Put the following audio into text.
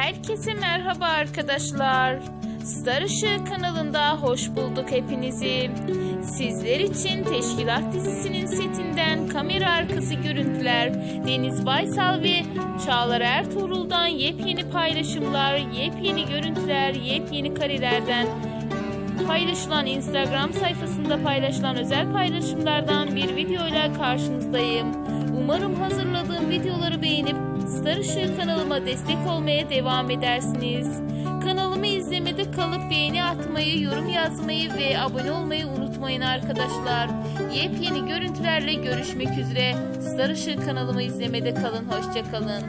Herkese merhaba arkadaşlar. Star Işığı kanalında hoş bulduk hepinizi. Sizler için Teşkilat dizisinin setinden kamera arkası görüntüler, Deniz Baysal ve Çağlar Ertuğrul'dan yepyeni paylaşımlar, yepyeni görüntüler, yepyeni karelerden paylaşılan Instagram sayfasında paylaşılan özel paylaşımlardan bir videoyla karşınızdayım. Umarım hazırladığım videoları beğenip Star Işığı kanalıma destek olmaya devam edersiniz. Kanalımı izlemede kalıp beğeni atmayı, yorum yazmayı ve abone olmayı unutmayın arkadaşlar. Yepyeni görüntülerle görüşmek üzere. Star Işığı kanalımı izlemede kalın. Hoşçakalın.